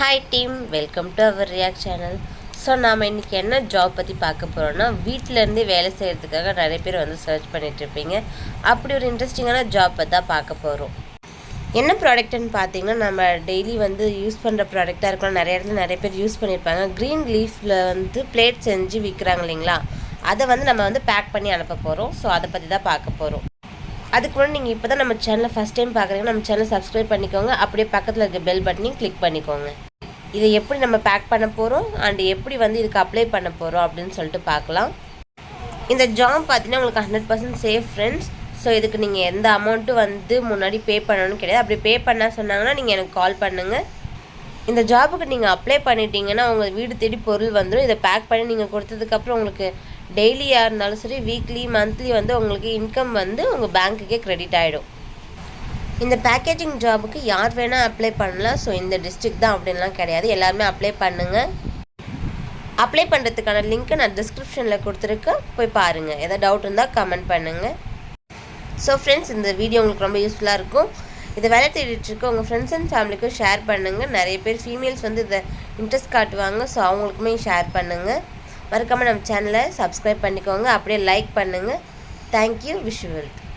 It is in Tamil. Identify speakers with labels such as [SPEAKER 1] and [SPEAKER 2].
[SPEAKER 1] Hi team welcome to our react channel so நாம் இன்றைக்கி என்ன ஜாப் பற்றி பார்க்க போகிறோன்னா வீட்டிலேருந்து வேலை செய்கிறதுக்காக நிறைய பேர் வந்து சர்ச் பண்ணிகிட்ருப்பீங்க இருப்பீங்க. அப்படி ஒரு இன்ட்ரெஸ்டிங்கான ஜாப் பற்றி தான் பார்க்க போகிறோம் என்ன ப்ராடக்ட்னு பார்த்தீங்கன்னா நம்ம டெய்லி வந்து யூஸ் பண்ணுற ப்ராடக்டாக இருக்கலாம். நிறைய இடத்துல நிறைய பேர் யூஸ் பண்ணியிருப்பாங்க. க்ரீன் லீஃபில் வந்து பிளேட் செஞ்சு விற்கிறாங்க இல்லைங்களா? அதை வந்து நம்ம வந்து பேக் பண்ணி அனுப்ப போகிறோம் ஸோ அதை பற்றி தான் பார்க்க போகிறோம் அதுக்கு முன்னாடி நீங்கள் இப்போ தான் நம்ம சேனலை ஃபஸ்ட் டைம் பார்க்குறீங்கன்னா நம்ம சேனலை சப்ஸ்கிரைப் பண்ணிக்கோங்க. அப்படியே பக்கத்தில் இருக்க பெல் பட்டனையும் கிளிக் பண்ணிக்கோங்க. இதை எப்படி நம்ம பேக் பண்ண போகிறோம் அண்ட் எப்படி வந்து இதுக்கு அப்ளை பண்ண போகிறோம் அப்படின்னு சொல்லிட்டு பார்க்கலாம். இந்த ஜாப் பார்த்தீங்கன்னா உங்களுக்கு hundred percent safe friends so இதுக்கு நீங்கள் எந்த அமௌண்ட்டும் வந்து முன்னாடி பே பண்ணணும்னு கிடையாது. அப்படி பே பண்ண சொன்னாங்கன்னா நீங்கள் எனக்கு கால் பண்ணுங்கள் இந்த ஜாபுக்கு நீங்கள் அப்ளை பண்ணிட்டீங்கன்னா உங்கள் வீடு தேடி பொருள் வந்துடும் இதை பேக் பண்ணி நீங்கள் கொடுத்ததுக்கப்புறம் உங்களுக்கு டெய்லியாக இருந்தாலும் சரி வீக்லி மந்த்லி வந்து உங்களுக்கு இன்கம் வந்து உங்கள் பேங்க்குக்கே க்ரெடிட் ஆகிடும் இந்த பேக்கேஜிங் ஜாபுக்கு யார் வேணால் அப்ளை பண்ணலாம். ஸோ இந்த டிஸ்ட்ரிக்ட் தான் அப்படின்லாம் கிடையாது. எல்லாருமே அப்ளை பண்ணுங்கள் அப்ளை பண்ணுறதுக்கான லிங்க்கை நான் டிஸ்கிரிப்ஷனில் கொடுத்துருக்கேன். போய் பாருங்கள் எதாவது டவுட் இருந்தால் கமெண்ட் பண்ணுங்கள் ஸோ ஃப்ரெண்ட்ஸ் இந்த வீடியோ உங்களுக்கு ரொம்ப யூஸ்ஃபுல்லாக இருக்கும். இதை வேலை தேடிட்டுருக்க உங்கள் ஃப்ரெண்ட்ஸ் அண்ட் ஃபேமிலிக்கும் ஷேர் பண்ணுங்கள் நிறைய பேர் ஃபீமேல்ஸ் வந்து இதை இன்ட்ரெஸ்ட் காட்டுவாங்க. ஸோ அவங்களுக்குமே ஷேர் பண்ணுங்கள் மறக்காமல் நம்ம சேனலை சப்ஸ்கிரைப் பண்ணிக்கோங்க. அப்படியே லைக் பண்ணுங்கள் தேங்க்யூ விஷ் வெல்கம்